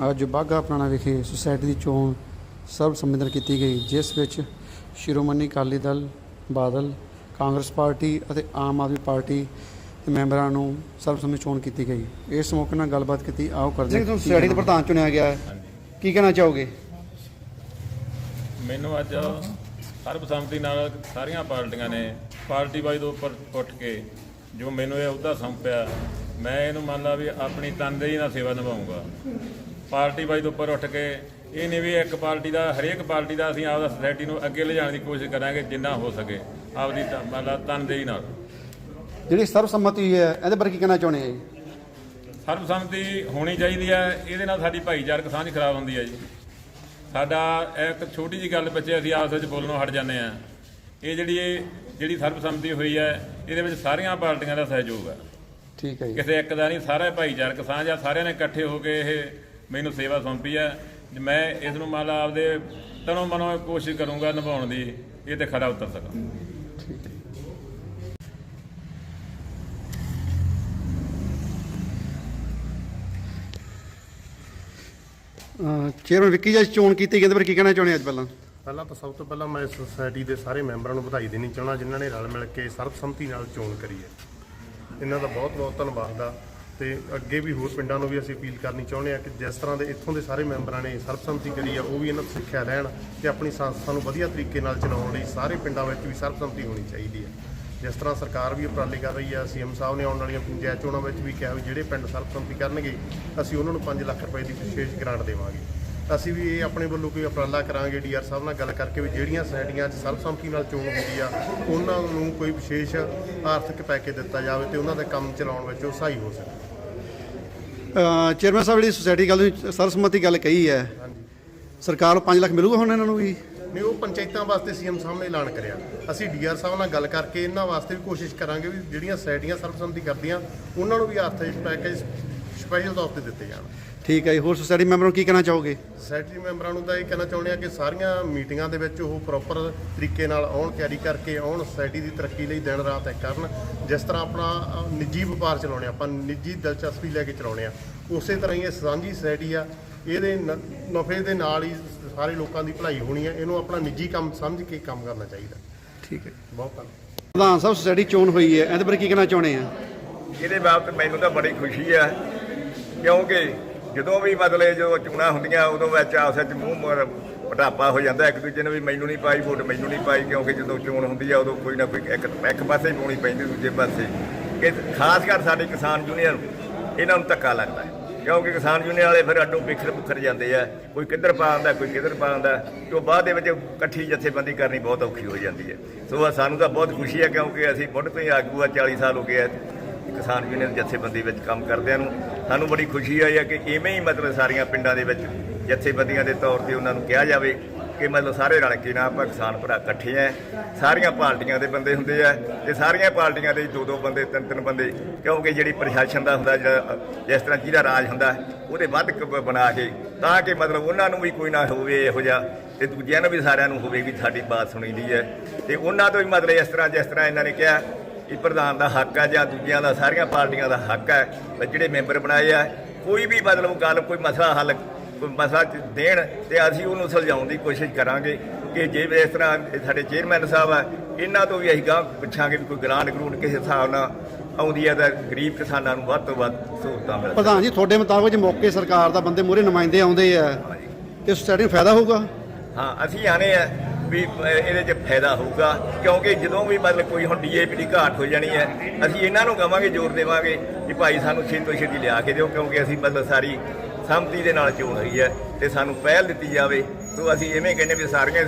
ਅੱਜ ਬਾਘਾ ਪੁਰਾਣਾ ਵਿਖੇ ਸੁਸਾਇਟੀ ਦੀ ਚੋਣ ਸਰਬ ਸੰਮਿਲਨ ਕੀਤੀ ਗਈ ਜਿਸ ਵਿੱਚ ਸ਼੍ਰੋਮਣੀ ਅਕਾਲੀ ਦਲ ਬਾਦਲ ਕਾਂਗਰਸ ਪਾਰਟੀ ਅਤੇ ਆਮ ਆਦਮੀ ਪਾਰਟੀ ਦੇ ਮੈਂਬਰਾਂ ਨੂੰ ਸਰਬ ਸੰਮਿਲਨ ਚੋਣ ਕੀਤੀ ਗਈ। ਇਸ ਮੌਕੇ ਨਾਲ ਗੱਲਬਾਤ ਕੀਤੀ ਆਓ ਕਰਦੇ ਜੀ ਤੁਹਾਨੂੰ ਸੁਸਾਇਟੀ ਦੇ ਪ੍ਰਧਾਨ ਚੁਣਿਆ ਗਿਆ ਹੈ ਕੀ ਕਹਿਣਾ ਚਾਹੋਗੇ? ਮੈਨੂੰ ਅੱਜ ਸਰਬਸੰਮਤੀ ਨਾਲ ਸਾਰੀਆਂ ਪਾਰਟੀਆਂ ਨੇ ਪਾਰਟੀ ਵਾਈਜ਼ ਉੱਪਰ ਉੱਠ ਕੇ ਜੋ ਮੈਨੂੰ ਇਹ ਅਹੁਦਾ ਸੌਂਪਿਆ ਮੈਂ ਇਹਨੂੰ ਮੰਨ ਲਾ ਵੀ ਆਪਣੀ ਤਨਦੇਹੀ ਨਾਲ ਸੇਵਾ ਨਿਭਾਉਂਗਾ ਪਾਰਟੀ ਵਾਈਜ਼ ਉੱਪਰ ਉੱਠ ਕੇ ਇਹ ਨਹੀਂ ਵੀ ਇੱਕ ਪਾਰਟੀ ਦਾ ਹਰੇਕ ਪਾਰਟੀ ਦਾ ਅਸੀਂ ਆਪਦਾ ਸੋਸਾਇਟੀ ਨੂੰ ਅੱਗੇ ਲਿਜਾਣ ਦੀ ਕੋਸ਼ਿਸ਼ ਕਰਾਂਗੇ ਜਿੰਨਾ ਹੋ ਸਕੇ ਆਪਦੀ ਲਾ ਤਨਦੇਹੀ ਨਾਲ। ਜਿਹੜੀ ਸਰਬਸੰਮਤੀ ਹੈ ਇਹਦੇ ਬਾਰੇ ਕੀ ਕਹਿਣਾ ਚਾਹੁੰਦੇ ਆ ਜੀ? ਸਰਬਸੰਮਤੀ ਹੋਣੀ ਚਾਹੀਦੀ ਹੈ ਇਹਦੇ ਨਾਲ ਸਾਡੀ ਭਾਈਚਾਰਕ ਸਾਂਝ ਖਰਾਬ ਹੁੰਦੀ ਹੈ ਜੀ। ਸਾਡਾ ਇੱਕ ਛੋਟੀ ਜੀ ਗੱਲ ਪਿੱਛੇ ਅਸੀਂ ਆਪਸ ਵਿੱਚ ਬੋਲਣੋਂ ਹਟ ਜਾਂਦੇ ਆ ਇਹ ਜਿਹੜੀ ਇਹ ਜਿਹੜੀ ਸਰਬਸੰਮਤੀ ਹੋਈ ਹੈ ਇਹਦੇ ਵਿੱਚ ਸਾਰੀਆਂ ਪਾਰਟੀਆਂ ਦਾ ਸਹਿਯੋਗ ਹੈ। ਠੀਕ ਹੈ ਜੀ। ਕਿਸੇ ਇੱਕ ਦਾ ਨਹੀਂ ਸਾਰੇ ਭਾਈਚਾਰਕ ਸਾਂਝ ਆ ਸਾਰਿਆਂ ਨੇ ਇਕੱਠੇ ਹੋ ਕੇ ਇਹ ਮੈਨੂੰ ਸੇਵਾ ਸੌਂਪੀ ਹੈ। ਮੈਂ ਇਸ ਨੂੰ ਮੰਨ ਲਾ ਆਪਦੇ ਤਨੋਂ ਮਨੋਂ ਕੋਸ਼ਿਸ਼ ਕਰੂੰਗਾ ਨਿਭਾਉਣ ਦੀ। ਇਹ ਤੇ ਖਰਾ ਉਤਰ ਸਕਾਂ। ਠੀਕ ਹੈ ਚੇਅਰਮੈਨ ਵਿੱਕੀ ਜੀ ਅੱਜ ਚੋਣ ਕੀਤੀ ਗਈ ਇਹਦੇ ਬਾਰੇ ਕੀ ਕਹਿਣਾ ਚਾਹੁੰਦੇ ਅੱਜ ਪਹਿਲਾਂ? ਪਹਿਲਾਂ ਤਾਂ ਸਭ ਤੋਂ ਪਹਿਲਾਂ ਮੈਂ ਇਸ ਸੁਸਾਇਟੀ ਦੇ ਸਾਰੇ ਮੈਂਬਰਾਂ ਨੂੰ ਵਧਾਈ ਦੇਣੀ ਚਾਹਣਾ ਜਿਨ੍ਹਾਂ ਨੇ ਰਲ ਮਿਲ ਕੇ ਸਰਬਸੰਮਤੀ ਨਾਲ ਚੋਣ ਕਰੀ ਹੈ। ਇਹਨਾਂ ਦਾ ਬਹੁਤ ਬਹੁਤ ਧੰਨਵਾਦ ਆ। ਤੇ ਅੱਗੇ ਵੀ ਹੋਰ ਪਿੰਡਾਂ ਨੂੰ ਵੀ ਅਸੀਂ ਅਪੀਲ ਕਰਨੀ ਚਾਹੁੰਦੇ ਆ ਕਿ ਜਿਸ ਤਰ੍ਹਾਂ ਦੇ ਇੱਥੋਂ ਦੇ ਸਾਰੇ ਮੈਂਬਰਾਂ ਨੇ ਸਰਬਸੰਮਤੀ ਕਰੀ ਆ, ਉਹ ਵੀ ਇਹਨਾਂ ਤੋਂ ਸਿੱਖਿਆ ਲੈਣ ਤੇ ਆਪਣੀ ਸੰਸਥਾ ਨੂੰ ਵਧੀਆ ਤਰੀਕੇ ਨਾਲ ਚਲਾਉਣ ਲਈ ਸਾਰੇ ਪਿੰਡਾਂ ਵਿੱਚ ਵੀ ਸਰਬਸੰਮਤੀ ਹੋਣੀ ਚਾਹੀਦੀ ਹੈ। ਜਿਸ ਤਰ੍ਹਾਂ ਸਰਕਾਰ ਵੀ ਉਪਰਾਲੇ ਕਰ ਰਹੀ ਹੈ ਸੀਐਮ ਸਾਹਿਬ ਨੇ ਆਉਣ ਵਾਲੀਆਂ ਪੰਚਾਇਤ ਚੋਣਾਂ ਵਿੱਚ ਵੀ ਕਿਹਾ ਵੀ ਜਿਹੜੇ ਪਿੰਡ ਸਰਬਸੰਮਤੀ ਕਰਨਗੇ, ਅਸੀਂ ਉਹਨਾਂ ਨੂੰ 5 ਲੱਖ ਰੁਪਏ ਦੀ ਵਿਸ਼ੇਸ਼ ਗ੍ਰਾਂਟ ਦੇਵਾਂਗੇ। ਅਸੀਂ ਵੀ ਇਹ ਆਪਣੇ ਵੱਲੋਂ ਕੋਈ ਉਪਰਾਲਾ ਕਰਾਂਗੇ ਡੀਆਰ ਸਾਹਿਬ ਨਾਲ ਗੱਲ ਕਰਕੇ ਵੀ ਜਿਹੜੀਆਂ ਸੁਸਾਇਟੀਆਂ 'ਚ ਸਰਬਸੰਮਤੀ ਨਾਲ ਚੋਣ ਹੁੰਦੀ ਆ ਉਹਨਾਂ ਨੂੰ ਕੋਈ ਵਿਸ਼ੇਸ਼ ਆਰਥਿਕ ਪੈਕੇਜ ਦਿੱਤਾ ਜਾਵੇ ਤੇ ਉਹਨਾਂ ਦਾ ਕੰਮ ਚਲਾਉਣ ਵਿੱਚ ਉਹ ਸਹਾਈ ਹੋ ਸਕੇ ਚੇਅਰਮੈਨ ਸਾਹਿਬ ਜਿਹੜੀ ਸੁਸਾਇਟੀ ਗੱਲ ਸਰਬਸੰਮਤੀ ਗੱਲ ਕਹੀ ਹੈ ਸਰਕਾਰ ਨੂੰ 5 ਲੱਖ ਮਿਲੂਗਾ ਹੁਣ ਇਹਨਾਂ ਨੂੰ ਵੀ? ਨਹੀਂ ਉਹ ਪੰਚਾਇਤਾਂ ਵਾਸਤੇ ਸੀਐਮ ਸਾਹਿਬ ਨੇ ਐਲਾਨ ਕਰਿਆ। ਅਸੀਂ ਡੀਆਰ ਸਾਹਿਬ ਨਾਲ ਗੱਲ ਕਰਕੇ ਇਹਨਾਂ ਵਾਸਤੇ ਵੀ ਕੋਸ਼ਿਸ਼ ਕਰਾਂਗੇ ਵੀ ਜਿਹੜੀਆਂ ਸੁਸਾਇਟੀਆਂ ਸਰਬਸੰਮਤੀ ਕਰਦੀਆਂ ਉਹਨਾਂ ਨੂੰ ਵੀ ਆਰਥਿਕ ਪੈਕੇਜ ਸਪੈਸ਼ਲ ਤੌਰ ਤੇ ਦਿੱਤੇ ਜਾਣ। ਠੀਕ ਹੈ ਜੀ। ਹੋਰ ਸੁਸਾਇਟੀ ਮੈਂਬਰਾਂ ਨੂੰ ਕੀ ਕਹਿਣਾ ਚਾਹੋਗੇ? ਸੈਕਟਰੀ ਮੈਂਬਰਾਂ ਨੂੰ ਤਾਂ ਇਹ ਕਹਿਣਾ ਚਾਹੁੰਦੇ ਆ ਕਿ ਸਾਰੀਆਂ ਮੀਟਿੰਗਾਂ ਦੇ ਵਿੱਚ ਉਹ ਪ੍ਰੋਪਰ ਤਰੀਕੇ ਨਾਲ ਆਉਣ ਤਿਆਰੀ ਕਰਕੇ ਆਉਣ ਸੋਸਾਇਟੀ ਦੀ ਤਰੱਕੀ ਲਈ ਦਿਨ ਰਾਤ ਇੱਕ ਕਰਨ। ਜਿਸ ਤਰ੍ਹਾਂ ਆਪਣਾ ਨਿੱਜੀ ਵਪਾਰ ਚਲਾਉਣੇ ਆ, ਆਪਾਂ ਨਿੱਜੀ ਦਿਲਚਸਪੀ ਲੈ ਕੇ ਚਲਾਉਣੇ ਆ। ਉਸੇ ਤਰ੍ਹਾਂ ਹੀ ਇਹ ਸਾਂਝੀ ਸੋਸਾਇਟੀ ਆ। ਇਹਦੇ ਨ- ਨਫੇ ਦੇ ਨਾਲ ਹੀ ਸਾਰੇ ਲੋਕਾਂ ਦੀ ਭਲਾਈ ਹੋਣੀ ਹੈ ਇਹਨੂੰ ਆਪਣਾ ਨਿੱਜੀ ਕੰਮ ਸਮਝ ਕੇ ਕੰਮ ਕਰਨਾ ਚਾਹੀਦਾ। ਠੀਕ ਹੈ। ਬਹੁਤ ਧੰਨਵਾਦ। ਪ੍ਰਧਾਨ ਸਾਹਿਬ ਸੁਸਾਇਟੀ ਚੋਣ ਹੋਈ ਹੈ। ਇਹਦੇ ਬਾਰੇ ਕੀ ਕਹਿਣਾ ਚਾਹੁੰਦੇ ਆ? ਇਹਦੇ ਬਾਬਤ ਮੈਨੂੰ ਤਾਂ ਬੜੀ ਖੁਸ਼ੀ ਹੈ ਕਿਉਂਕਿ ਜਦੋਂ ਵੀ ਮਤਲਬ ਜਦੋਂ ਚੋਣਾਂ ਹੁੰਦੀਆਂ, ਉਦੋਂ ਵਿੱਚ ਆਪਸ ਵਿੱਚ ਮੂੰਹ ਮੋਰ ਪਟਾਪਾ ਹੋ ਜਾਂਦਾ। ਇੱਕ ਦੂਜੇ ਨੂੰ ਵੀ ਮੈਨੂੰ ਨਹੀਂ ਪਾਈ, ਵੋਟ ਮੈਨੂੰ ਨਹੀਂ ਪਾਈ, ਕਿਉਂਕਿ ਜਦੋਂ ਚੋਣ ਹੁੰਦੀ ਆ, ਉਦੋਂ ਕੋਈ ਨਾ ਕੋਈ ਇੱਕ ਇੱਕ ਪਾਸੇ ਪਾਉਣੀ ਪੈਂਦੀ, ਦੂਜੇ ਪਾਸੇ। ਕਿ ਖਾਸ ਕਰ ਸਾਡੇ ਕਿਸਾਨ ਯੂਨੀਅਨ ਇਹਨਾਂ ਨੂੰ ਧੱਕਾ ਲੱਗਦਾ ਹੈ। ਕਿਉਂਕਿ ਕਿਸਾਨ ਯੂਨੀਅਨ ਵਾਲੇ ਫਿਰ ਅੱਡੋਂ ਪਿੱਛੇ ਪੁਖਰ ਜਾਂਦੇ ਆ। ਕੋਈ ਕਿੱਧਰ ਪਾ ਆਉਂਦਾ ਕੋਈ ਕਿੱਧਰ ਪਾ ਆਉਂਦਾ ਤੇ ਉਹ ਬਾਅਦ ਦੇ ਵਿੱਚ ਇਕੱਠੀ ਜਥੇਬੰਦੀ ਕਰਨੀ ਬਹੁਤ ਔਖੀ ਹੋ ਜਾਂਦੀ ਹੈ। ਸੋ ਸਾਨੂੰ ਤਾਂ ਬਹੁਤ ਖੁਸ਼ੀ ਹੈ, ਕਿਉਂਕਿ ਅਸੀਂ ਮੁੱਢ ਤੋਂ ਹੀ ਆਗੂ ਆ 40 ਸਾਲ ਹੋ ਗਏ ਆ। ਕਿਸਾਨ ਯੂਨੀਅਨ ਜਥੇਬੰਦੀ ਵਿੱਚ ਕੰਮ ਕਰਦਿਆਂ ਨੂੰ ਸਾਨੂੰ ਬੜੀ ਖੁਸ਼ੀ ਆਈ ਹੈ ਕਿ ਇਵੇਂ ਹੀ ਮਤਲਬ ਸਾਰੀਆਂ ਪਿੰਡਾਂ ਦੇ ਵਿੱਚ ਜਥੇਬੰਦੀਆਂ ਦੇ ਤੌਰ ਤੇ ਉਹਨਾਂ ਨੂੰ ਕਿਹਾ ਜਾਵੇ ਕਿ ਮਤਲਬ ਸਾਰੇ ਰਲ ਕੇ ਨਾ ਆਪਾਂ ਕਿਸਾਨ ਭਰਾ ਇਕੱਠੇ ਆ, ਸਾਰੀਆਂ ਪਾਰਟੀਆਂ ਦੇ ਬੰਦੇ ਹੁੰਦੇ ਆ ਤੇ ਸਾਰੀਆਂ ਪਾਰਟੀਆਂ ਦੇ ਦੋ ਦੋ ਬੰਦੇ, ਤਿੰਨ ਤਿੰਨ ਬੰਦੇ, ਕਿਉਂਕਿ ਜਿਹੜੀ ਪ੍ਰਸ਼ਾਸਨ ਦਾ ਹੁੰਦਾ ਜਿਹੜਾ, ਜਿਸ ਤਰ੍ਹਾਂ ਜਿਹਦਾ ਰਾਜ ਹੁੰਦਾ, ਉਹਦੇ ਵੱਧ ਕ- ਬਣਾ ਕੇ ਤਾਂ ਕਿ ਮਤਲਬ ਉਹਨਾਂ ਨੂੰ ਵੀ ਕੋਈ ਨਾ ਹੋਵੇ ਇਹੋ ਜਿਹਾ ਤੇ ਦੂਜਿਆਂ ਨੂੰ ਵੀ ਸਾਰਿਆਂ ਨੂੰ ਹੋਵੇ ਵੀ ਸਾਡੀ ਬਾਤ ਸੁਣੀਦੀ ਹੈ। ਤੇ ਉਹਨਾਂ ਤੋਂ ਵੀ ਮਤਲਬ ਇਸ ਤਰ੍ਹਾਂ, ਜਿਸ ਤਰ੍ਹਾਂ ਇਹਨਾਂ ਨੇ ਕਿਹਾ ਇਹ ਪ੍ਰਧਾਨ ਦਾ ਹੱਕ ਹੈ ਜਾਂ ਦੂਜਿਆਂ ਦਾ ਸਾਰੀਆਂ ਪਾਰਟੀਆਂ ਦਾ ਹੱਕ ਹੈ ਜਿਹੜੇ ਮੈਂਬਰ ਬਣਾਏ ਆ ਕੋਈ ਵੀ ਮਤਲਬ ਗੱਲ ਕੋਈ ਮਸਲਾ ਹੱਲ ਕੋਈ ਮਸਲਾ ਦੇਣ ਤੇ ਅਸੀਂ ਉਹਨੂੰ ਸੁਲਝਾਉਣ ਦੀ ਕੋਸ਼ਿਸ਼ ਕਰਾਂਗੇ ਕਿ ਜੇ ਇਸ ਤਰ੍ਹਾਂ ਸਾਡੇ ਚੇਅਰਮੈਨ ਸਾਹਿਬ ਆ ਇਹਨਾਂ ਤੋਂ ਵੀ ਅਸੀਂ ਗਾਂ ਪੁੱਛਾਂਗੇ ਵੀ ਕੋਈ ਗ੍ਰਾਂਟ ਗਰੂਟ ਕਿਸੇ ਹਿਸਾਬ ਨਾਲ ਆਉਂਦੀ ਹੈ ਤਾਂ ਗਰੀਬ ਕਿਸਾਨਾਂ ਨੂੰ ਵੱਧ ਤੋਂ ਵੱਧ ਸਹੂਲਤਾਂ ਮਿਲ ਪ੍ਰਧਾਨ ਜੀ ਤੁਹਾਡੇ ਮੁਤਾਬਕ ਜੇ ਮੌਕੇ ਸਰਕਾਰ ਦਾ ਬੰਦੇ ਮੂਹਰੇ ਨੁਮਾਇੰਦੇ ਆਉਂਦੇ ਆ ਤੇ ਸੁਸਾਇਟੀ ਨੂੰ ਫਾਇਦਾ ਹੋਊਗਾ? ਹਾਂ ਅਸੀਂ ਆਨੇ ਆ। ਵੀ ਇਹਦੇ 'ਚ ਫਾਇਦਾ ਹੋਊਗਾ। ਕਿਉਂਕਿ ਜਦੋਂ ਵੀ ਮਤਲਬ ਕੋਈ ਹੁਣ ਡੀਏਪੀ ਦੀ ਘਾਟ ਹੋ ਜਾਣੀ ਹੈ, ਅਸੀਂ ਇਹਨਾਂ ਨੂੰ ਕਹਾਂਗੇ ਜ਼ੋਰ ਦੇਵਾਂਗੇ ਕਿ ਭਾਈ ਸਾਨੂੰ ਛੇਤੀ ਤੋਂ ਛੇਤੀ ਲਿਆ ਕੇ ਦਿਓ, ਕਿਉਂਕਿ ਅਸੀਂ ਮਤਲਬ ਸਾਰੀ ਸੰਮਤੀ ਦੇ ਨਾਲ ਚੋਣ ਹੋਈ ਹੈ ਤੇ ਸਾਨੂੰ ਪਹਿਲ ਦਿੱਤੀ ਜਾਵੇ, ਸੋ ਅਸੀਂ ਐਵੇਂ ਕਹਿੰਦੇ ਵੀ ਸਾਰੀਆਂ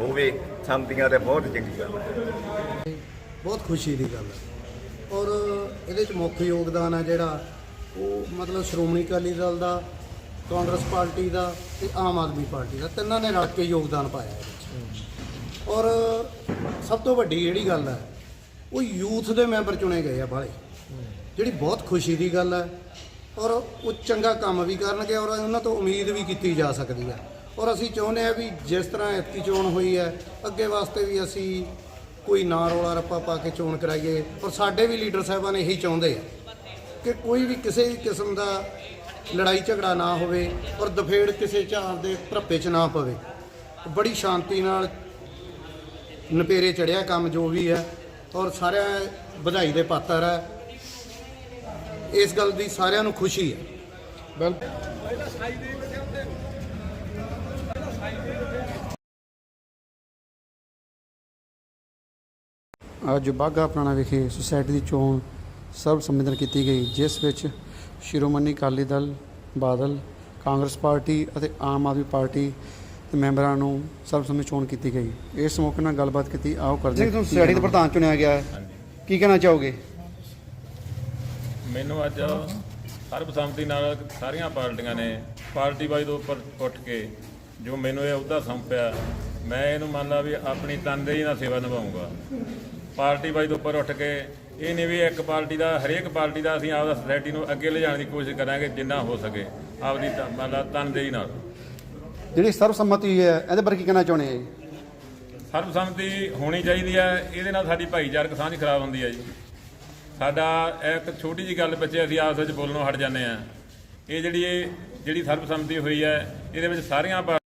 ਹੋਵੇ, ਸੰਮਤੀਆਂ ਤੇ ਬਹੁਤ ਚੰਗੀ ਗੱਲ ਹੈ। ਬਹੁਤ ਖੁਸ਼ੀ ਦੀ ਗੱਲ ਹੈ। ਔਰ ਇਹਦੇ ਚ ਮੁੱਖ ਯੋਗਦਾਨ ਆ ਜਿਹੜਾ, ਉਹ ਮਤਲਬ ਸ਼੍ਰੋਮਣੀ ਅਕਾਲੀ ਦਲ ਦਾ ਕਾਂਗਰਸ ਪਾਰਟੀ ਦਾ ਤੇ ਆਮ ਆਦਮੀ ਪਾਰਟੀ ਦਾ, ਤਿੰਨਾਂ ਨੇ ਰਲ ਕੇ ਯੋਗਦਾਨ ਪਾਇਆ ਇਹਦੇ ਔਰ ਸਭ ਤੋਂ ਵੱਡੀ ਜਿਹੜੀ ਗੱਲ ਹੈ, ਉਹ ਯੂਥ ਦੇ ਮੈਂਬਰ ਚੁਣੇ ਗਏ ਆ ਬਾਹਲੇ, ਜਿਹੜੀ ਬਹੁਤ ਖੁਸ਼ੀ ਦੀ ਗੱਲ ਹੈ। ਔਰ ਉਹ ਚੰਗਾ ਕੰਮ ਵੀ ਕਰਨਗੇ ਔਰ ਉਹਨਾਂ ਤੋਂ ਉਮੀਦ ਵੀ ਕੀਤੀ ਜਾ ਸਕਦੀ ਹੈ। ਔਰ ਅਸੀਂ ਚਾਹੁੰਦੇ ਆ ਵੀ ਜਿਸ ਤਰ੍ਹਾਂ ਐਤਕੀ ਚੋਣ ਹੋਈ ਹੈ, ਅੱਗੇ ਵਾਸਤੇ ਵੀ ਅਸੀਂ ਕੋਈ ਨਾ ਰੌਲਾ ਰੱਪਾ ਪਾ ਕੇ ਚੋਣ ਕਰਾਈਏ। ਔਰ ਸਾਡੇ ਵੀ ਲੀਡਰ ਸਾਹਿਬਾਨ ਇਹੀ ਚਾਹੁੰਦੇ ਆ ਕਿ ਕੋਈ ਵੀ ਕਿਸੇ ਵੀ ਕਿਸਮ ਦਾ ਲੜਾਈ ਝਗੜਾ ਨਾ ਹੋਵੇ ਔਰ ਦਫੇੜ ਕਿਸੇ ਝਾੜ ਦੇ ਧੱਪੇ 'ਚ ਨਾ ਪਵੇ। ਬੜੀ ਸ਼ਾਂਤੀ ਨਾਲ ਨਪੇਰੇ ਚੜਿਆ ਕੰਮ ਜੋ ਵੀ ਹੈ ਔਰ ਸਾਰਿਆਂ ਵਧਾਈ ਦੇ ਪਾਤਰ ਹੈ। ਇਸ ਗੱਲ ਦੀ ਸਾਰਿਆਂ ਨੂੰ ਖੁਸ਼ੀ ਹੈ। ਅੱਜ ਬਾਘਾ ਪੁਰਾਣਾ ਵਿਖੇ ਸੁਸਾਇਟੀ ਦੀ ਚੋਣ ਸਰਬ ਸੰਮੇਲਨ ਕੀਤੀ ਗਈ, ਜਿਸ ਵਿੱਚ ਸ਼੍ਰੋਮਣੀ ਅਕਾਲੀ ਦਲ ਬਾਦਲ ਕਾਂਗਰਸ ਪਾਰਟੀ ਅਤੇ ਆਮ ਆਦਮੀ ਪਾਰਟੀ ਦੇ ਮੈਂਬਰਾਂ ਨੂੰ ਸਰਬ ਸੰਮਤੀ ਚੋਣ ਕੀਤੀ ਗਈ। ਇਸ ਮੌਕੇ ਨਾਲ ਗੱਲਬਾਤ ਕੀਤੀ ਆਓ ਕਰਦੇ ਜੀ ਹਾਂ। ਸੁਸਾਇਟੀ ਦਾ। ਪ੍ਰਧਾਨ ਚੁਣਿਆ ਗਿਆ ਹੈ। ਕੀ ਕਹਿਣਾ ਚਾਹੋਗੇ? ਮੈਨੂੰ ਅੱਜ ਸਰਬਸੰਮਤੀ ਨਾਲ ਸਾਰੀਆਂ ਪਾਰਟੀਆਂ ਨੇ ਪਾਰਟੀ ਵਾਈਜ਼ ਉੱਪਰ ਉੱਠ ਕੇ ਜੋ ਮੈਨੂੰ ਇਹ ਅਹੁਦਾ ਸੌਂਪਿਆ ਮੈਂ ਇਹਨੂੰ ਮੰਨ ਲਾ ਵੀ ਆਪਣੀ ਤਨਦੇਹੀ ਨਾਲ ਸੇਵਾ ਨਿਭਾਉਂਗਾ ਪਾਰਟੀ ਵਾਈਜ਼ ਉੱਪਰ ਉੱਠ ਕੇ ਇਹ ਨਹੀਂ ਵੀ ਇੱਕ ਪਾਰਟੀ ਦਾ ਹਰੇਕ ਪਾਰਟੀ ਦਾ ਅਸੀਂ ਆਪਦਾ ਸੋਸਾਇਟੀ ਨੂੰ ਅੱਗੇ ਲਿਜਾਣ ਦੀ ਕੋਸ਼ਿਸ਼ ਕਰਾਂਗੇ ਜਿੰਨਾ ਹੋ ਸਕੇ। ਆਪਦੀ ਲਾ ਤਨਦੇਹੀ ਨਾਲ। ਜਿਹੜੀ ਸਰਬਸੰਮਤੀ ਹੈ ਇਹਦੇ ਬਾਰੇ ਕੀ ਕਹਿਣਾ ਚਾਹੁੰਦੇ ਆ ਜੀ? ਸਰਬਸੰਮਤੀ ਹੋਣੀ ਚਾਹੀਦੀ ਹੈ ਇਹਦੇ ਨਾਲ ਸਾਡੀ ਭਾਈਚਾਰਕ ਸਾਂਝ ਖਰਾਬ ਹੁੰਦੀ ਹੈ ਜੀ। ਸਾਡਾ ਇੱਕ ਛੋਟੀ ਜੀ ਗੱਲ ਪਿੱਛੇ ਅਸੀਂ ਆਪਸ ਵਿੱਚ ਬੋਲਣੋਂ ਹਟ ਜਾਂਦੇ ਆ ਇਹ ਜਿਹੜੀ ਇਹ ਜਿਹੜੀ ਸਰਬਸੰਮਤੀ ਹੋਈ ਹੈ ਇਹਦੇ ਵਿੱਚ ਸਾਰੀਆਂ ਪਾਰਟੀਆਂ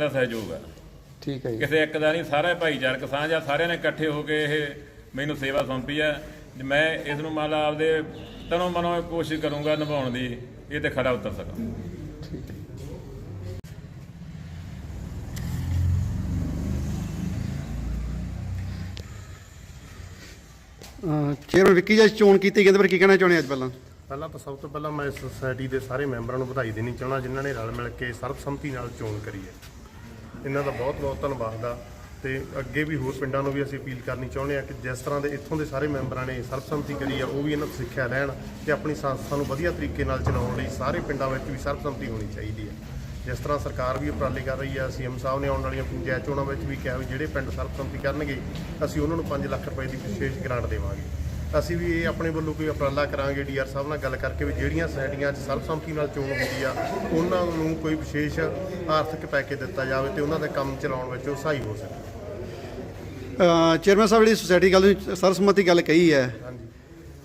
ਦਾ ਸਹਿਯੋਗ ਹੈ। ਠੀਕ ਹੈ ਜੀ। ਕਿਸੇ ਇੱਕ ਦਾ ਨਹੀਂ ਸਾਰਾ ਭਾਈਚਾਰਕ ਸਾਂਝ ਆ ਸਾਰਿਆਂ ਨੇ ਇਕੱਠੇ ਹੋ ਕੇ ਇਹ ਮੈਨੂੰ ਸੇਵਾ ਸੌਂਪੀ ਹੈ ਤੇ ਮੈਂ ਇਸ ਨੂੰ ਮੰਨ ਲਾ ਆਪਦੇ ਤਨੋਂ ਮਨੋਂ ਕੋਸ਼ਿਸ਼ ਕਰੂੰਗਾ ਨਿਭਾਉਣ ਦੀ ਇਹ ਤੇ ਖੜਾ ਉਤਰ ਸਕਾਂ। ਚੇਅਰਮੈਨ ਵਿੱਕੀ ਜੀ ਚੋਣ ਕੀਤੀ ਗਈ ਇਹਦੇ ਬਾਰੇ ਕੀ ਕਹਿਣਾ ਚਾਹੁੰਦੇ ਆ ਅੱਜ ਪਹਿਲਾਂ? ਪਹਿਲਾਂ ਤਾਂ ਸਭ ਤੋਂ ਪਹਿਲਾਂ ਮੈਂ ਇਸ ਸੁਸਾਇਟੀ ਦੇ ਸਾਰੇ ਮੈਂਬਰਾਂ ਨੂੰ ਵਧਾਈ ਦੇਣੀ ਚਾਹੁੰਦਾ ਜਿਨ੍ਹਾਂ ਨੇ ਰਲ ਮਿਲ ਕੇ ਸਰਬਸੰਮਤੀ ਨਾਲ ਚੋਣ ਕਰੀ ਹੈ। ਇਹਨਾਂ ਦਾ ਬਹੁਤ ਬਹੁਤ ਧੰਨਵਾਦ ਆ। ਤੇ ਅੱਗੇ ਵੀ ਹੋਰ ਪਿੰਡਾਂ ਨੂੰ ਵੀ ਅਸੀਂ ਅਪੀਲ ਕਰਨੀ ਚਾਹੁੰਦੇ ਆ ਕਿ ਜਿਸ ਤਰ੍ਹਾਂ ਦੇ ਇੱਥੋਂ ਦੇ ਸਾਰੇ ਮੈਂਬਰਾਂ ਨੇ ਸਰਬਸੰਮਤੀ ਕਰੀ ਆ, ਉਹ ਵੀ ਇਹਨਾਂ ਤੋਂ ਸਿੱਖਿਆ ਲੈਣ ਤੇ ਆਪਣੀ ਸੰਸਥਾ ਨੂੰ ਵਧੀਆ ਤਰੀਕੇ ਨਾਲ ਚਲਾਉਣ ਲਈ ਸਾਰੇ ਪਿੰਡਾਂ ਵਿੱਚ ਵੀ ਸਰਬਸੰਮਤੀ ਹੋਣੀ ਚਾਹੀਦੀ ਹੈ। ਜਿਸ ਤਰ੍ਹਾਂ ਸਰਕਾਰ ਵੀ ਉਪਰਾਲੇ ਕਰ ਰਹੀ ਆ, ਸੀਐਮ ਸਾਹਿਬ ਨੇ ਆਉਣ ਵਾਲੀਆਂ ਪੰਚਾਇਤ ਚੋਣਾਂ ਵਿੱਚ ਵੀ ਕਿਹਾ ਵੀ ਜਿਹੜੇ ਪਿੰਡ ਸਰਬਸੰਮਤੀ ਕਰਨਗੇ, ਅਸੀਂ ਉਹਨਾਂ ਨੂੰ 5 ਲੱਖ ਰੁਪਏ ਦੀ ਵਿਸ਼ੇਸ਼ ਗ੍ਰਾਂਟ ਦੇਵਾਂਗੇ। ਅਸੀਂ ਵੀ ਇਹ ਆਪਣੇ ਵੱਲੋਂ ਕੋਈ ਉਪਰਾਲਾ ਕਰਾਂਗੇ ਡੀਆਰ ਸਾਹਿਬ ਨਾਲ ਗੱਲ ਕਰਕੇ ਵੀ ਜਿਹੜੀਆਂ ਸੋਸਾਇਟੀਆਂ 'ਚ ਸਰਬਸੰਮਤੀ ਨਾਲ ਚੋਣ ਹੁੰਦੀ ਆ ਉਹਨਾਂ ਨੂੰ ਕੋਈ ਵਿਸ਼ੇਸ਼ ਆਰਥਿਕ ਪੈਕੇਜ ਦਿੱਤਾ ਜਾਵੇ ਤੇ ਉਹਨਾਂ ਦਾ ਕੰਮ ਚਲਾਉਣ ਵਿੱਚ ਉਹ ਸਹਾਈ ਹੋ ਸਕੇ। ਚੇਅਰਮੈਨ ਸਾਹਿਬ ਜਿਹੜੀ ਸੁਸਾਇਟੀ ਗੱਲ ਸਰਬਸੰਮਤੀ ਗੱਲ ਕਹੀ ਹੈ ਹਾਂਜੀ।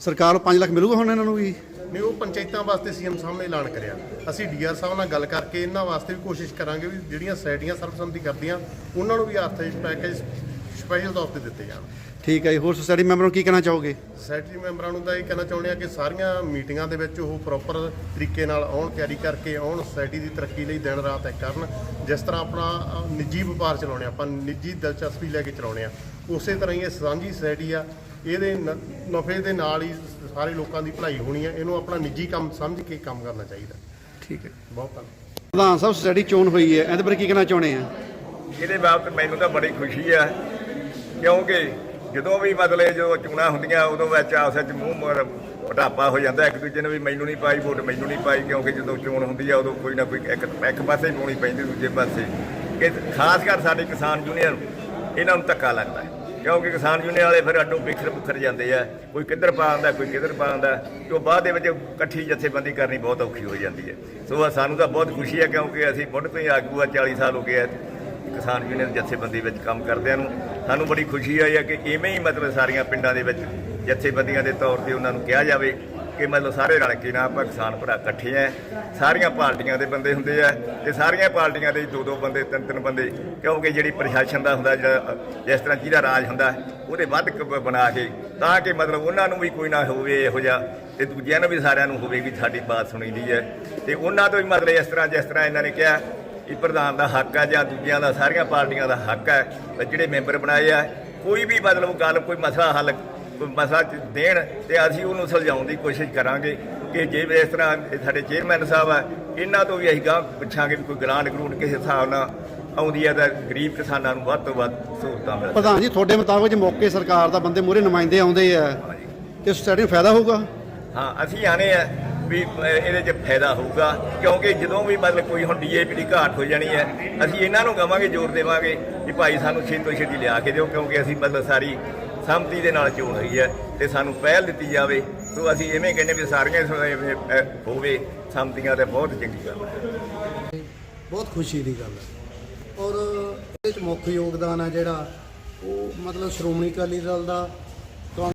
ਸਰਕਾਰ ਨੂੰ 5 ਲੱਖ ਮਿਲੂਗਾ ਹੁਣ ਇਹਨਾਂ ਨੂੰ ਵੀ? ਨਹੀਂ ਉਹ ਪੰਚਾਇਤਾਂ ਵਾਸਤੇ ਸੀਐਮ ਸਾਹਿਬ ਨੇ ਐਲਾਨ ਕਰਿਆ। ਅਸੀਂ ਡੀਆਰ ਸਾਹਿਬ ਨਾਲ ਗੱਲ ਕਰਕੇ ਇਹਨਾਂ ਵਾਸਤੇ ਵੀ ਕੋਸ਼ਿਸ਼ ਕਰਾਂਗੇ ਵੀ ਜਿਹੜੀਆਂ ਸੋਸਾਇਟੀਆਂ ਸਰਬਸੰਮਤੀ ਕਰਦੀਆਂ ਉਹਨਾਂ ਨੂੰ ਵੀ ਆਰਥਿਕ ਪੈਕੇਜ ਸਪੈਸ਼ਲ ਤੌਰ ਤੇ ਦਿੱਤੇ ਜਾਣ। ਠੀਕ ਹੈ ਜੀ ਹੋਰ ਸੁਸਾਇਟੀ ਮੈਂਬਰਾਂ ਨੂੰ ਕੀ ਕਹਿਣਾ ਚਾਹੋਗੇ? ਸੈਕਟਰੀ ਮੈਂਬਰਾਂ ਨੂੰ ਤਾਂ ਇਹ ਕਹਿਣਾ ਚਾਹੁੰਦੇ ਆ ਕਿ ਸਾਰੀਆਂ ਮੀਟਿੰਗਾਂ ਦੇ ਵਿੱਚ ਉਹ ਪ੍ਰੋਪਰ ਤਰੀਕੇ ਨਾਲ ਆਉਣ ਤਿਆਰੀ ਕਰਕੇ ਆਉਣ ਸੋਸਾਇਟੀ ਦੀ ਤਰੱਕੀ ਲਈ ਦਿਨ ਰਾਤ ਇੱਕ ਕਰਨ। ਜਿਸ ਤਰ੍ਹਾਂ ਆਪਣਾ ਨਿੱਜੀ ਵਪਾਰ ਚਲਾਉਣੇ ਆ, ਆਪਾਂ ਨਿੱਜੀ ਦਿਲਚਸਪੀ ਲੈ ਕੇ ਚਲਾਉਣੇ ਆ। ਉਸੇ ਤਰ੍ਹਾਂ ਹੀ ਇਹ ਸਾਂਝੀ ਸੋਸਾਇਟੀ ਆ ਇਹਦੇ ਨਫੇ ਦੇ ਨਾਲ ਹੀ ਸਾਰੇ ਲੋਕਾਂ ਦੀ ਭਲਾਈ ਹੋਣੀ ਆ ਇਹਨੂੰ ਆਪਣਾ ਨਿੱਜੀ ਕੰਮ ਸਮਝ ਕੇ ਕੰਮ ਕਰਨਾ ਚਾਹੀਦਾ। ਠੀਕ ਹੈ। ਬਹੁਤ ਧੰਨਵਾਦ ਪ੍ਰਧਾਨ ਸਾਹਿਬ ਸੁਸਾਇਟੀ ਚੋਣ ਹੋਈ ਹੈ ਇਹਦੇ ਬਾਰੇ ਕੀ ਕਹਿਣਾ ਚਾਹੁੰਦੇ ਆ? ਇਹਦੇ ਬਾਬਤ ਮੈਨੂੰ ਤਾਂ ਬੜੀ ਖੁਸ਼ੀ ਹੈ ਕਿਉਂਕਿ ਜਦੋਂ ਵੀ ਮਤਲਬ ਜੋ ਚੋਣਾਂ ਹੁੰਦੀਆਂ, ਉਦੋਂ ਵਿੱਚ ਆਪਸ ਵਿੱਚ ਮੂੰਹ ਪਟਾਪਾ ਹੋ ਜਾਂਦਾ। ਇੱਕ ਦੂਜੇ ਨੂੰ ਵੀ ਮੈਨੂੰ ਨਹੀਂ ਪਾਈ, ਵੋਟ ਮੈਨੂੰ ਨਹੀਂ ਪਾਈ, ਕਿਉਂਕਿ ਜਦੋਂ ਚੋਣ ਹੁੰਦੀ ਆ, ਉਦੋਂ ਕੋਈ ਨਾ ਕੋਈ ਇੱਕ ਇੱਕ ਪਾਸੇ ਪਾਉਣੀ ਪੈਂਦੀ, ਦੂਜੇ ਪਾਸੇ। ਕਿ ਖਾਸ ਕਰ ਸਾਡੇ ਕਿਸਾਨ ਯੂਨੀਅਨ ਇਹਨਾਂ ਨੂੰ ਧੱਕਾ ਲੱਗਦਾ ਹੈ। ਕਿਉਂਕਿ ਕਿਸਾਨ ਯੂਨੀਅਨ ਵਾਲੇ ਫਿਰ ਅੱਡੋਂ ਬਿਖਰ ਬੁਖਰ ਜਾਂਦੇ ਆ। ਕੋਈ ਕਿੱਧਰ ਪਾਉਂਦਾ ਕੋਈ ਕਿੱਧਰ ਪਾਉਂਦਾ ਤੇ ਉਹ ਬਾਅਦ ਦੇ ਵਿੱਚ ਇਕੱਠੀ ਜਥੇਬੰਦੀ ਕਰਨੀ ਬਹੁਤ ਔਖੀ ਹੋ ਜਾਂਦੀ ਹੈ। ਸੋ ਸਾਨੂੰ ਤਾਂ ਬਹੁਤ ਖੁਸ਼ੀ ਹੈ, ਕਿਉਂਕਿ ਅਸੀਂ ਮੁੱਢ ਤੋਂ ਹੀ ਆਗੂ ਆ 40 ਸਾਲ ਹੋ ਗਏ ਆ। ਕਿਸਾਨ ਯੂਨੀਅਨ ਜਥੇਬੰਦੀ ਵਿੱਚ ਕੰਮ ਕਰਦਿਆਂ ਨੂੰ ਸਾਨੂੰ ਬੜੀ ਖੁਸ਼ੀ ਆਈ ਹੈ ਕਿ ਇਵੇਂ ਹੀ ਮਤਲਬ ਸਾਰੀਆਂ ਪਿੰਡਾਂ ਦੇ ਵਿੱਚ ਜਥੇਬੰਦੀਆਂ ਦੇ ਤੌਰ ਤੇ ਉਹਨਾਂ ਨੂੰ ਕਿਹਾ ਜਾਵੇ ਕਿ ਮਤਲਬ ਸਾਰੇ ਰਲ ਕੇ ਨਾ ਆਪਾਂ ਕਿਸਾਨ ਭਰਾ ਇਕੱਠੇ ਆ, ਸਾਰੀਆਂ ਪਾਰਟੀਆਂ ਦੇ ਬੰਦੇ ਹੁੰਦੇ ਆ ਤੇ ਸਾਰੀਆਂ ਪਾਰਟੀਆਂ ਦੇ ਦੋ ਦੋ ਬੰਦੇ, ਤਿੰਨ ਤਿੰਨ ਬੰਦੇ, ਕਿਉਂਕਿ ਜਿਹੜੀ ਪ੍ਰਸ਼ਾਸਨ ਦਾ ਹੁੰਦਾ ਜਿਹੜਾ ਜਿਸ ਤਰ੍ਹਾਂ ਜਿਹਦਾ ਰਾਜ ਹੁੰਦਾ, ਉਹਦੇ ਵੱਧ ਕ- ਬਣਾ ਕੇ ਤਾਂ ਕਿ ਮਤਲਬ ਉਹਨਾਂ ਨੂੰ ਵੀ ਕੋਈ ਨਾ ਹੋਵੇ ਇਹੋ ਜਿਹਾ ਤੇ ਦੂਜਿਆਂ ਨੂੰ ਵੀ ਸਾਰਿਆਂ ਨੂੰ ਹੋਵੇ ਵੀ ਸਾਡੀ ਬਾਤ ਸੁਣੀ ਦੀ ਹੈ। ਤੇ ਉਹਨਾਂ ਤੋਂ ਵੀ ਮਤਲਬ ਇਸ ਤਰ੍ਹਾਂ ਜਿਸ ਤਰ੍ਹਾਂ ਇਹਨਾਂ ਨੇ ਕਿਹਾ ਇਹ ਪ੍ਰਧਾਨ ਦਾ ਹੱਕ ਹੈ ਜਾਂ ਦੂਜਿਆਂ ਦਾ ਸਾਰੀਆਂ ਪਾਰਟੀਆਂ ਦਾ ਹੱਕ ਹੈ ਜਿਹੜੇ ਮੈਂਬਰ ਬਣਾਏ ਆ ਕੋਈ ਵੀ ਮਤਲਬ ਗੱਲ ਕੋਈ ਮਸਲਾ ਹੱਲ ਕੋਈ ਮਸਲਾ ਦੇਣ ਤੇ ਅਸੀਂ ਉਹਨੂੰ ਸੁਲਝਾਉਣ ਦੀ ਕੋਸ਼ਿਸ਼ ਕਰਾਂਗੇ ਕਿ ਜੇ ਵੀ ਇਸ ਤਰ੍ਹਾਂ ਸਾਡੇ ਚੇਅਰਮੈਨ ਸਾਹਿਬ ਆ ਇਹਨਾਂ ਤੋਂ ਵੀ ਅਸੀਂ ਗਾਂ ਪੁੱਛਾਂਗੇ ਵੀ ਕੋਈ ਗ੍ਰਾਂਟ ਗਰੂਟ ਕਿਸੇ ਹਿਸਾਬ ਨਾਲ ਆਉਂਦੀ ਹੈ ਤਾਂ ਗਰੀਬ ਕਿਸਾਨਾਂ ਨੂੰ ਵੱਧ ਤੋਂ ਵੱਧ ਸਹੂਲਤਾਂ ਮਿਲਣ ਪ੍ਰਧਾਨ ਜੀ ਤੁਹਾਡੇ ਮੁਤਾਬਕ ਜੇ ਮੌਕੇ ਸਰਕਾਰ ਦਾ ਬੰਦੇ ਮੂਹਰੇ ਨੁਮਾਇੰਦੇ ਆਉਂਦੇ ਆ ਤੇ ਸੁਸਾਇਟੀ ਨੂੰ ਫਾਇਦਾ ਹੋਊਗਾ? ਹਾਂ ਅਸੀਂ ਆਨੇ ਆ। ਵੀ ਇਹਦੇ 'ਚ ਫਾਇਦਾ ਹੋਊਗਾ। ਕਿਉਂਕਿ ਜਦੋਂ ਵੀ ਮਤਲਬ ਕੋਈ ਹੁਣ ਡੀਏਪੀ ਦੀ ਘਾਟ ਹੋ ਜਾਣੀ ਹੈ, ਅਸੀਂ ਇਹਨਾਂ ਨੂੰ ਕਹਾਂਗੇ ਜ਼ੋਰ ਦੇਵਾਂਗੇ ਕਿ ਭਾਈ ਸਾਨੂੰ ਛੇਤੀ ਤੋਂ ਛੇਤੀ ਲਿਆ ਕੇ ਦਿਓ, ਕਿਉਂਕਿ ਅਸੀਂ ਮਤਲਬ ਸਾਰੀ ਸੰਮਤੀ ਦੇ ਨਾਲ ਚੋਣ ਹੋਈ ਹੈ ਤੇ ਸਾਨੂੰ ਪਹਿਲ ਦਿੱਤੀ ਜਾਵੇ, ਸੋ ਅਸੀਂ ਐਵੇਂ ਕਹਿੰਦੇ ਵੀ ਸਾਰੀਆਂ ਹੋਵੇ, ਸੰਮਤੀਆਂ ਤੇ ਬਹੁਤ ਚੰਗੀ ਗੱਲ ਹੈ। ਬਹੁਤ ਖੁਸ਼ੀ ਦੀ ਗੱਲ ਹੈ। ਔਰ ਇਹਦੇ ਚ ਮੁੱਖ ਯੋਗਦਾਨ ਹੈ ਜਿਹੜਾ, ਉਹ ਮਤਲਬ ਸ਼੍ਰੋਮਣੀ ਅਕਾਲੀ ਦਲ ਦਾ